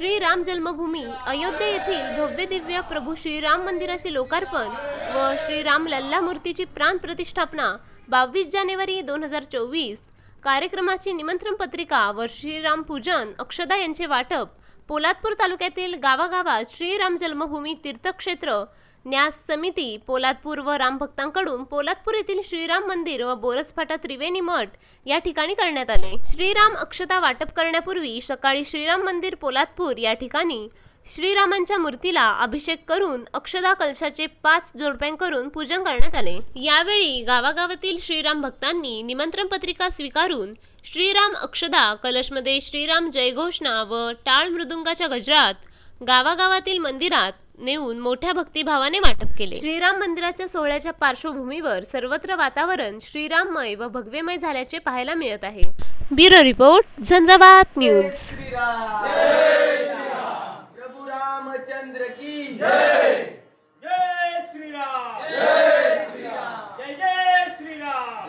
श्रीराम जन्मभूमी अयोध्या येथील भव्य दिव्य प्रभू श्रीराम मंदिराचे लोकार्पण व श्रीराम लल्ला मूर्तीची प्राण प्रतिष्ठापना बावीस जानेवारी दोन हजार चोवीस. कार्यक्रमाची निमंत्रण पत्रिका व श्रीराम पूजन अक्षदा यांचे वाटप पोलादपूर तालुक्यातील गावागावात श्रीराम जन्मभूमी तीर्थक्षेत्र न्यास समिती पोलादपूर व रामभक्तांकडून पोलादपूर येथील श्रीराम मंदिर व बोरसफाटा त्रिवेणी मठ या ठिकाणी करण्यात आले. श्रीराम अक्षता वाटप करण्यापूर्वी सकाळी श्रीराम मंदिर पोलादपूर या ठिकाणी श्रीरामांच्या मूर्तीला अभिषेक करून अक्षदा कलशाचे पाच जोडप्यां करून पूजन करण्यात आले. यावेळी गावागावातील श्रीराम भक्तांनी निमंत्रण पत्रिका स्वीकारून श्रीराम अक्षदा कलशमध्ये श्रीराम जयघोषणा व टाळ मृदुंगाच्या गजरात गावागावातील मंदिरात नेऊन मोठ्या भक्तिभावाने वाटप केले. श्रीराम मंदिराच्या सोहळ्याच्या पार्श्वभूमीवर सर्वत्र वातावरण श्रीराममय व भगवेमय झाल्याचे पाहायला मिळत आहे. Bureau report Jhanjhavat news. Shriram. प्रभु रामचंद्र की जय श्रीराम जय श्रीराम जय जय श्रीराम